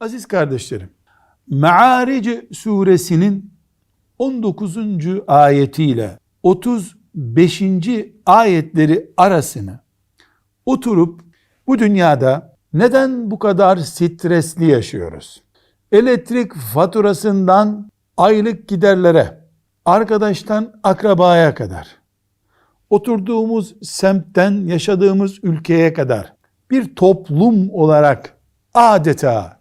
Aziz kardeşlerim, Me'aric suresinin 19. ayetiyle 35. ayetleri arasını oturup bu dünyada neden bu kadar stresli yaşıyoruz? Elektrik faturasından aylık giderlere, arkadaştan akrabaya kadar, oturduğumuz semtten yaşadığımız ülkeye kadar bir toplum olarak adeta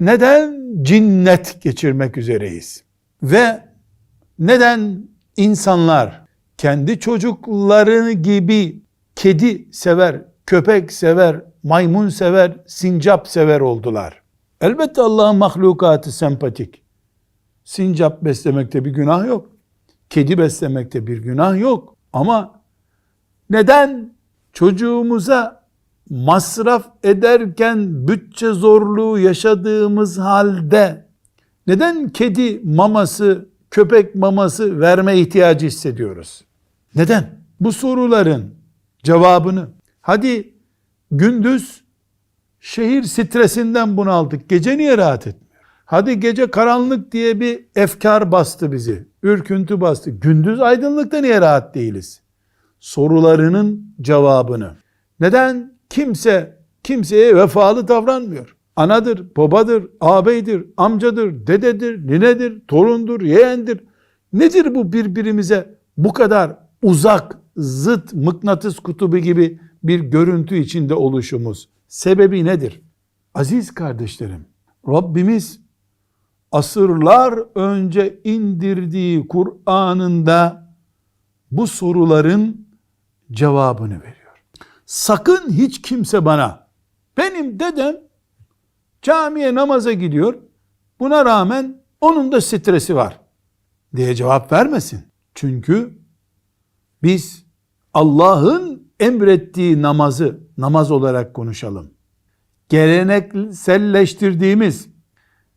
neden cinnet geçirmek üzereyiz? Ve neden insanlar kendi çocukları gibi kedi sever, köpek sever, maymun sever, sincap sever oldular? Elbette Allah'ın mahlukatı sempatik. Sincap beslemekte bir günah yok. Kedi beslemekte bir günah yok. Ama neden çocuğumuza masraf ederken bütçe zorluğu yaşadığımız halde neden kedi maması, köpek maması verme ihtiyacı hissediyoruz? Neden? Bu soruların cevabını hadi gündüz şehir stresinden bunaldık. Gece niye rahat etmiyor? Hadi gece karanlık diye bir efkar bastı bizi. Ürküntü bastı. Gündüz aydınlıkta niye rahat değiliz? Sorularının cevabını. Neden kimse kimseye vefalı davranmıyor? Anadır, babadır, ağabeydir, amcadır, dededir, ninedir, torundur, yeğendir. Nedir bu birbirimize bu kadar uzak, zıt, mıknatıs kutubu gibi bir görüntü içinde oluşumuz? Sebebi nedir? Aziz kardeşlerim, Rabbimiz asırlar önce indirdiği Kur'an'ında bu soruların cevabını veriyor. Sakın hiç kimse bana benim dedem camiye namaza gidiyor. Buna rağmen onun da stresi var diye cevap vermesin. Çünkü biz Allah'ın emrettiği namazı namaz olarak konuşalım. Gelenekselleştirdiğimiz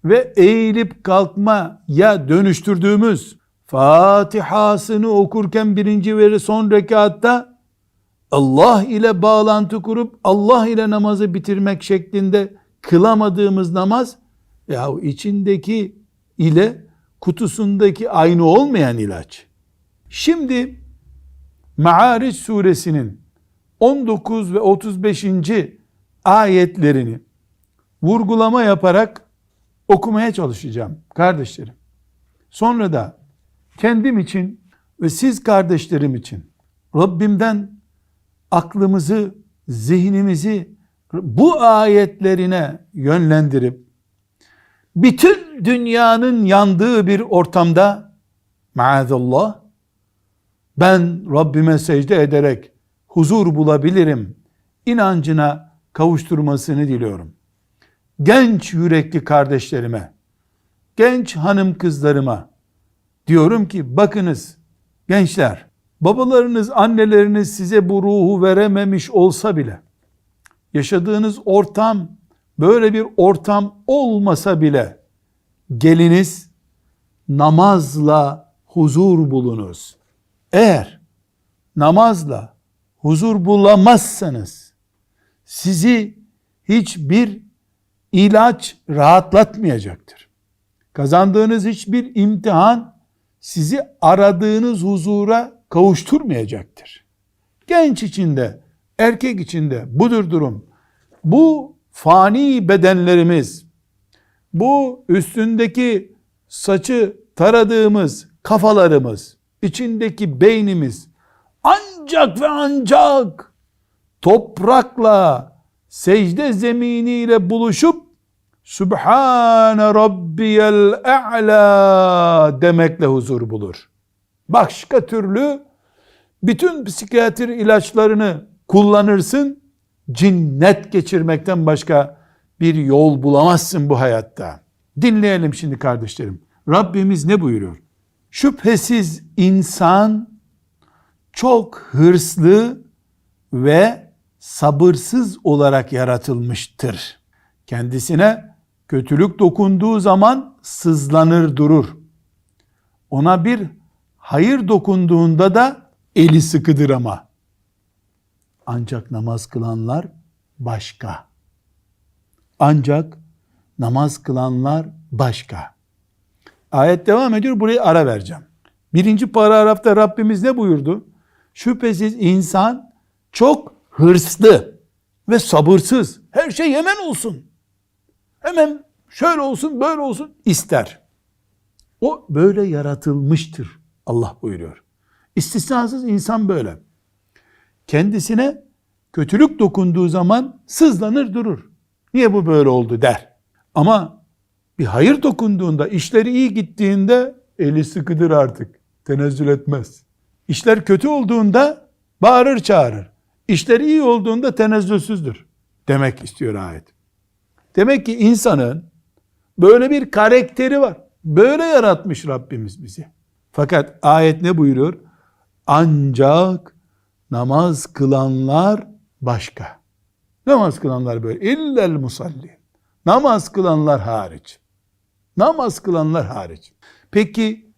ve eğilip kalkmaya dönüştürdüğümüz Fatiha'sını okurken birinci ve son rekatta Allah ile bağlantı kurup Allah ile namazı bitirmek şeklinde kılamadığımız namaz ya içindeki ile kutusundaki aynı olmayan ilaç. Şimdi Me'aric suresinin 19 ve 35. ayetlerini vurgulama yaparak okumaya çalışacağım kardeşlerim. Sonra da kendim için ve siz kardeşlerim için Rabbimden aklımızı, zihnimizi bu ayetlerine yönlendirip bütün dünyanın yandığı bir ortamda maazallah ben Rabbime secde ederek huzur bulabilirim inancına kavuşturmasını diliyorum. Genç yürekli kardeşlerime, genç hanım kızlarıma diyorum ki bakınız gençler babalarınız anneleriniz size bu ruhu verememiş olsa bile yaşadığınız ortam böyle bir ortam olmasa bile geliniz namazla huzur bulunuz. Eğer namazla huzur bulamazsanız sizi hiçbir ilaç rahatlatmayacaktır. Kazandığınız hiçbir imtihan sizi aradığınız huzura kavuşturmayacaktır. Genç içinde, erkek içinde budur durum. Bu fani bedenlerimiz, bu üstündeki saçı taradığımız kafalarımız, içindeki beynimiz ancak ve ancak toprakla secde zeminiyle buluşup Sübhane Rabbiyel A'la demekle huzur bulur. Başka türlü bütün psikiyatri ilaçlarını kullanırsın, cinnet geçirmekten başka bir yol bulamazsın bu hayatta. Dinleyelim şimdi kardeşlerim. Rabbimiz ne buyuruyor? Şüphesiz insan çok hırslı ve sabırsız olarak yaratılmıştır. Kendisine kötülük dokunduğu zaman sızlanır durur. Ona bir hayır dokunduğunda da eli sıkıdır ama. Ancak namaz kılanlar başka. Ancak namaz kılanlar başka. Ayet devam ediyor. Burayı ara vereceğim. Birinci paragrafta Rabbimiz ne buyurdu? Şüphesiz insan çok hırslı ve sabırsız. Her şey hemen olsun. Hemen şöyle olsun, böyle olsun ister. O böyle yaratılmıştır. Allah buyuruyor. İstisnasız insan böyle. Kendisine kötülük dokunduğu zaman sızlanır durur. Niye bu böyle oldu der. Ama bir hayır dokunduğunda, işleri iyi gittiğinde eli sıkıdır artık. Tenezzül etmez. İşler kötü olduğunda bağırır çağırır. İşleri iyi olduğunda tenezzülsüzdür. Demek istiyor ayet. Demek ki insanın böyle bir karakteri var. Böyle yaratmış Rabbimiz bizi. Fakat ayet ne buyuruyor? Ancak namaz kılanlar başka. Namaz kılanlar böyle. İllel musalli. Namaz kılanlar hariç. Namaz kılanlar hariç. Peki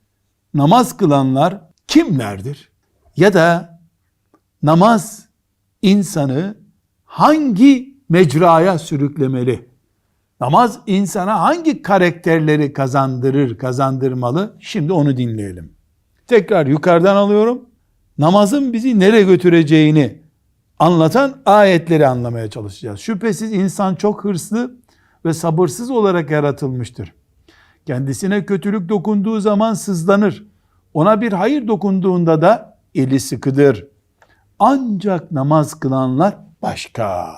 namaz kılanlar kimlerdir? Ya da namaz insanı hangi mecraya sürüklemeli? Namaz insana hangi karakterleri kazandırır, kazandırmalı? Şimdi onu dinleyelim. Tekrar yukarıdan alıyorum. Namazın bizi nereye götüreceğini anlatan ayetleri anlamaya çalışacağız. Şüphesiz insan çok hırslı ve sabırsız olarak yaratılmıştır. Kendisine kötülük dokunduğu zaman sızlanır. Ona bir hayır dokunduğunda da eli sıkıdır. Ancak namaz kılanlar başka.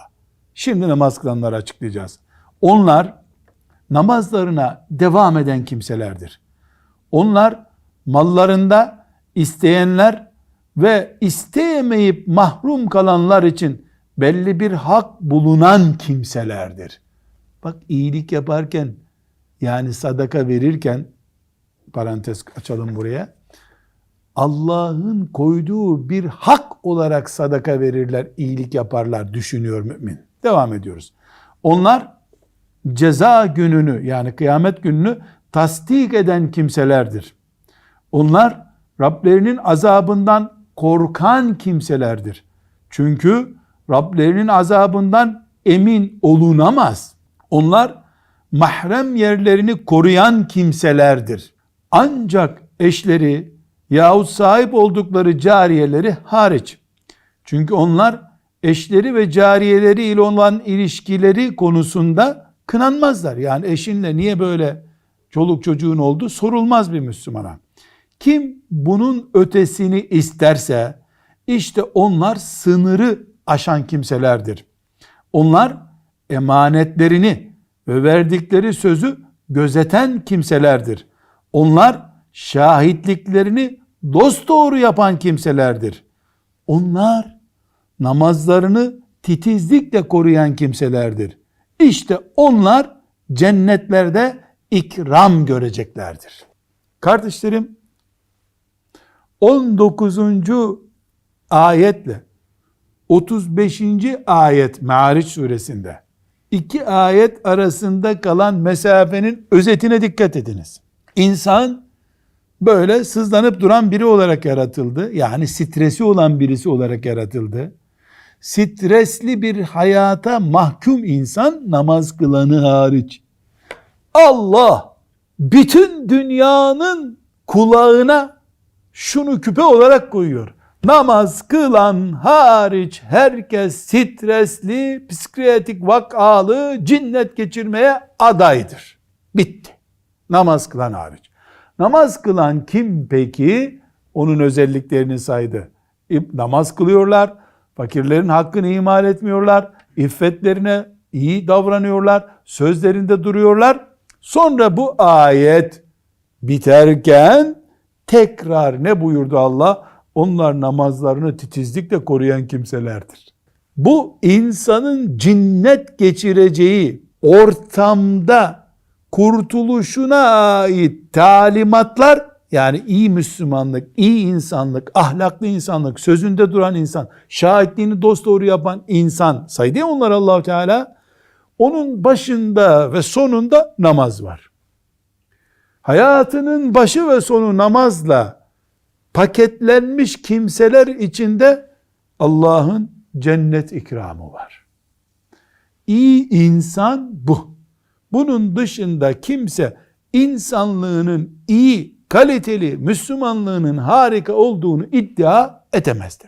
Şimdi namaz kılanları açıklayacağız. Onlar namazlarına devam eden kimselerdir. Onlar mallarında isteyenler ve isteyemeyip mahrum kalanlar için belli bir hak bulunan kimselerdir. Bak iyilik yaparken yani sadaka verirken parantez açalım buraya. Allah'ın koyduğu bir hak olarak sadaka verirler, iyilik yaparlar düşünüyor mümin. Devam ediyoruz. Onlar ceza gününü yani kıyamet gününü tasdik eden kimselerdir. Onlar Rablerinin azabından korkan kimselerdir. Çünkü Rablerinin azabından emin olunamaz. Onlar mahrem yerlerini koruyan kimselerdir. Ancak eşleri yahut sahip oldukları cariyeleri hariç. Çünkü onlar eşleri ve cariyeleri ile olan ilişkileri konusunda kınanmazlar. Yani eşinle niye böyle çoluk çocuğun oldu sorulmaz bir Müslümana. Kim bunun ötesini isterse işte onlar sınırı aşan kimselerdir. Onlar emanetlerini ve verdikleri sözü gözeten kimselerdir. Onlar şahitliklerini dosdoğru yapan kimselerdir. Onlar namazlarını titizlikle koruyan kimselerdir. İşte onlar cennetlerde ikram göreceklerdir. Kardeşlerim 19. ayetle 35. ayet Ma'ariç suresinde iki ayet arasında kalan mesafenin özetine dikkat ediniz. İnsan böyle sızlanıp duran biri olarak yaratıldı. Yani stresi olan birisi olarak yaratıldı. Stresli bir hayata mahkum insan namaz kılanı hariç. Allah bütün dünyanın kulağına şunu küpe olarak koyuyor. Namaz kılan hariç herkes stresli, psikiyatrik vakalı, cinnet geçirmeye adaydır. Bitti. Namaz kılan hariç. Namaz kılan kim peki? Onun özelliklerini saydı. Namaz kılıyorlar, fakirlerin hakkını imal etmiyorlar, iffetlerine iyi davranıyorlar, sözlerinde duruyorlar. Sonra bu ayet biterken tekrar ne buyurdu Allah? Onlar namazlarını titizlikle koruyan kimselerdir. Bu insanın cinnet geçireceği ortamda kurtuluşuna ait talimatlar yani iyi Müslümanlık, iyi insanlık, ahlaklı insanlık, sözünde duran insan, şahitliğini dosdoğru yapan insan saydı ya onlar Allahu Teala. Onun başında ve sonunda namaz var. Hayatının başı ve sonu namazla paketlenmiş kimseler içinde Allah'ın cennet ikramı var. İyi insan bu. Bunun dışında kimse insanlığının iyi, kaliteli, Müslümanlığının harika olduğunu iddia edemez.